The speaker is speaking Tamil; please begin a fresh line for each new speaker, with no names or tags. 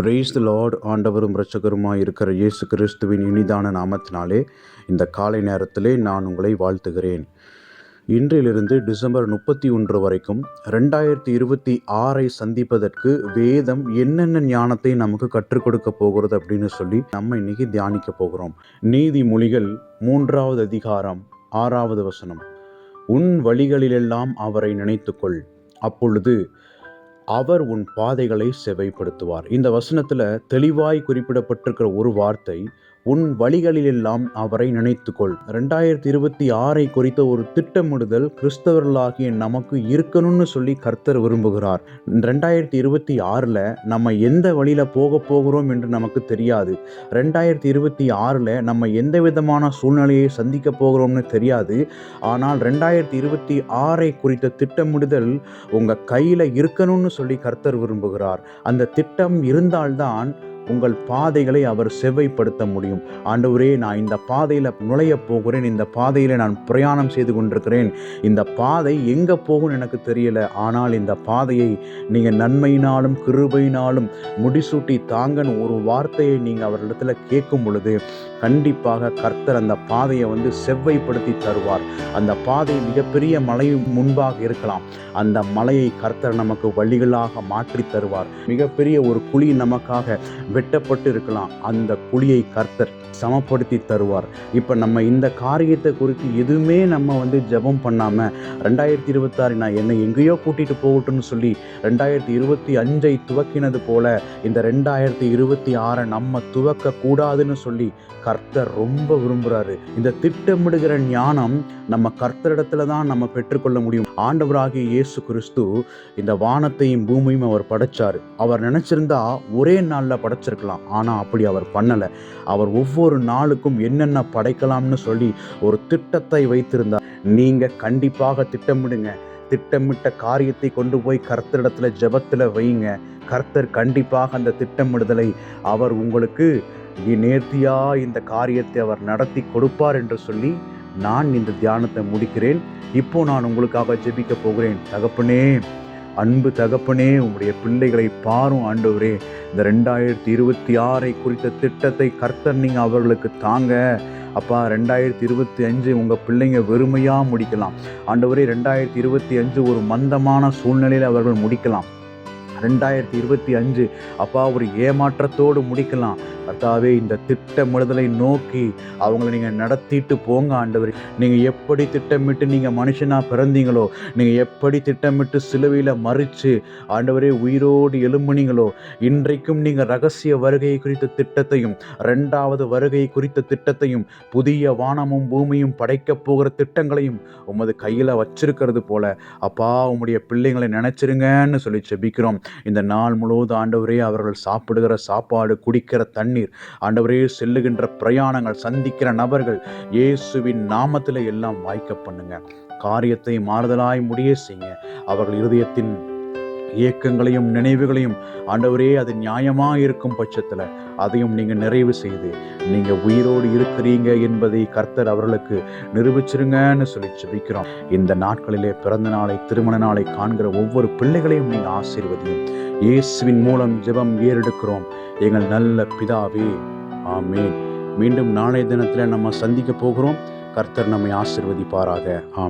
பிரேஸ் லார்டு லார்ட் ஆண்டவரும் இரட்சகருமாய் இருக்கிற இயேசு கிறிஸ்துவின் இனிதான நாமத்தினாலே இந்த காலை நேரத்திலே நான் உங்களை வாழ்த்துகிறேன். இன்றிலிருந்து டிசம்பர் முப்பத்தி ஒன்று வரைக்கும் ரெண்டாயிரத்தி இருபத்தி ஆறை சந்திப்பதற்கு வேதம் என்னென்ன ஞானத்தை நமக்கு கற்றுக் கொடுக்க போகிறது அப்படின்னு சொல்லி நம்ம இன்னைக்கு தியானிக்க போகிறோம். நீதிமொழிகள் மூன்றாவது அதிகாரம் ஆறாவது வசனம். உன் வழிகளிலெல்லாம் அவரை நினைத்துக்கொள். அப்பொழுது அவர் உன் பாதைகளை செவைப்படுத்துவார். இந்த வசனத்தில் தெளிவாய் குறிப்பிடப்பட்டிருக்கிற ஒரு வார்த்தை உன் வழிகளிலெல்லாம் அவரை நினைத்துக்கொள். ரெண்டாயிரத்தி இருபத்தி ஆறை குறித்த ஒரு திட்டமிடுதல் கிறிஸ்தவர்களாகிய நமக்கு இருக்கணும்னு சொல்லி கர்த்தர் விரும்புகிறார். ரெண்டாயிரத்தி இருபத்தி ஆறில் நம்ம எந்த வழியில் போக போகிறோம் என்று நமக்கு தெரியாது. ரெண்டாயிரத்தி இருபத்தி ஆறில் நம்ம எந்த விதமான சூழ்நிலையை சந்திக்க போகிறோம்னு தெரியாது. ஆனால் ரெண்டாயிரத்தி இருபத்தி ஆறை குறித்த திட்டமிடுதல் உங்கள் கையில் இருக்கணும்னு சொல்லி கர்த்தர் விரும்புகிறார். அந்த திட்டம் இருந்தால்தான் உங்கள் பாதைகளை அவர் செவ்வைப்படுத்த முடியும். ஆண்டவரே நான் இந்த பாதையில் நுழைய போகிறேன். இந்த பாதையில் நான் பிரயாணம் செய்து கொண்டிருக்கிறேன். இந்த பாதை எங்கே போகும் எனக்கு தெரியல. ஆனால் இந்த பாதையை நீங்கள் நன்மையினாலும் கிருபையினாலும் முடிசூட்டி தாங்கன்னு ஒரு வார்த்தையை நீங்கள் அவரிடத்துல கேட்கும் பொழுது கண்டிப்பாக கர்த்தர் அந்த பாதையை வந்து செவ்வைப்படுத்தி தருவார். அந்த பாதை மிகப்பெரிய மலை முன்பாக இருக்கலாம். அந்த மலையை கர்த்தர் நமக்கு வழிகளாக மாற்றி தருவார். மிகப்பெரிய ஒரு குழி நமக்காக வெட்டப்பட்டு இருக்கலாம். அந்த குழியை கர்த்தர் சமப்படுத்தி தருவார். இப்போ நம்ம இந்த காரியத்தை குறித்து எதுவுமே நம்ம வந்து ஜெபம் பண்ணாமல் ரெண்டாயிரத்தி இருபத்தாறு நான் என்னை எங்கேயோ கூட்டிகிட்டு போகட்டும்னு சொல்லி ரெண்டாயிரத்தி இருபத்தி அஞ்சை துவக்கினது போல இந்த ரெண்டாயிரத்தி இருபத்தி ஆறை நம்ம துவக்க கூடாதுன்னு சொல்லி கர்த்தர் ரொம்ப விரும்புகிறாரு இந்த திட்டமிடுகிற ஞானம் நம்ம கர்த்தரிடத்துல தான் நம்ம பெற்றுக்கொள்ள முடியும். ஆண்டவராகிய இயேசு கிறிஸ்து இந்த வானத்தையும் பூமியும் அவர் படைச்சார். அவர் நினைச்சிருந்தா ஒரே நாளில் படைச்சிருக்கலாம். ஆனால் அப்படி அவர் பண்ணலை. அவர் ஒவ்வொரு நாளுக்கும் என்னென்ன படைக்கலாம்னு சொல்லி ஒரு திட்டத்தை வைத்திருந்தார். நீங்கள் கண்டிப்பாக திட்டமிடுங்க. திட்டமிட்ட காரியத்தை கொண்டு போய் கர்த்தரிடத்துல ஜெபத்தில் வையுங்க கர்த்தர் கண்டிப்பாக அந்த திட்டமிடுதலை அவர் உங்களுக்கு நேர்த்தியா இந்த காரியத்தை அவர் நடத்தி கொடுப்பார் என்று சொல்லி நான் இந்த தியானத்தை முடிக்கிறேன். இப்போ நான் உங்களுக்காக ஜெபிக்க போகிறேன். தகப்பனே அன்பு தகப்பனே உங்களுடைய பிள்ளைகளை பாரும் ஆண்டவரே. இந்த ரெண்டாயிரத்தி இருபத்தி ஆறை குறித்த திட்டத்தை கர்த்தர் நீங்கள் அவர்களுக்கு தாங்க. அப்பா ரெண்டாயிரத்தி இருபத்தி அஞ்சு உங்கள் பிள்ளைங்க வெறுமையாக முடிக்கலாம். ஆண்டவரே ரெண்டாயிரத்தி இருபத்தி அஞ்சு ஒரு மந்தமான சூழ்நிலையில் அவர்கள் முடிக்கலாம். ரெண்டாயிரத்தி இருபத்தி அஞ்சு அப்பா ஒரு ஏமாற்றத்தோடு முடிக்கலாம். கர்த்தாவே இந்த திட்டமிடுதலை நோக்கி அவங்கள நீங்கள் நடத்திட்டு போங்க ஆண்டவர். நீங்கள் எப்படி திட்டமிட்டு நீங்கள் மனுஷனாக பிறந்தீங்களோ நீங்கள் எப்படி திட்டமிட்டு சிலுவையில் மறித்து ஆண்டவரே உயிரோடு எழும்புனீங்களோ இன்றைக்கும் நீங்கள் ரகசிய வருகை குறித்த திட்டத்தையும் ரெண்டாவது வருகை குறித்த திட்டத்தையும் புதிய வானமும் பூமியும் படைக்கப் போகிற திட்டங்களையும் உமது கையில் வச்சிருக்கிறது போல அப்பா உம்முடைய பிள்ளைங்களை நினச்சிருங்கன்னு சொல்லி செபிக்கிறோம் இந்த நாள் முழுவதும் ஆண்டவரே அவர்கள் சாப்பிடுகிற சாப்பாடு குடிக்கிற தண்ணி தண்ணீர் ஆண்டவரே செல்லுகின்ற பிரயாணங்கள் சந்திக்கிற நபர்கள் இயேசுவின் நாமத்தில் எல்லாம் வாய்க்க பண்ணுங்க. காரியத்தை மாறுதலாய் முடிய செய்யுங்க. அவர்கள் இருதயத்தின் இயக்கங்களையும் நினைவுகளையும் ஆண்டவரே அது நியாயமாக இருக்கும் பட்சத்தில் அதையும் நீங்கள் நிறைவு செய்து நீங்கள் உயிரோடு இருக்கிறீங்க என்பதை கர்த்தர் அவர்களுக்கு நிரூபிச்சிருங்கன்னு சொல்லி ஜெபிக்கிறோம். இந்த நாட்களிலே பிறந்த நாளை திருமண நாளை காண்கிற ஒவ்வொரு பிள்ளைகளையும் நீங்கள் ஆசீர்வதியும். இயேசுவின் மூலம் ஜெபம் ஏறெடுக்கிறோம். எங்கள் நல்ல பிதாவே ஆமேன். மீண்டும் நாளைய தினத்தில் நம்ம சந்திக்க போகிறோம். கர்த்தர் நம்மை ஆசிர்வதிப்பாராக. ஆமேன்.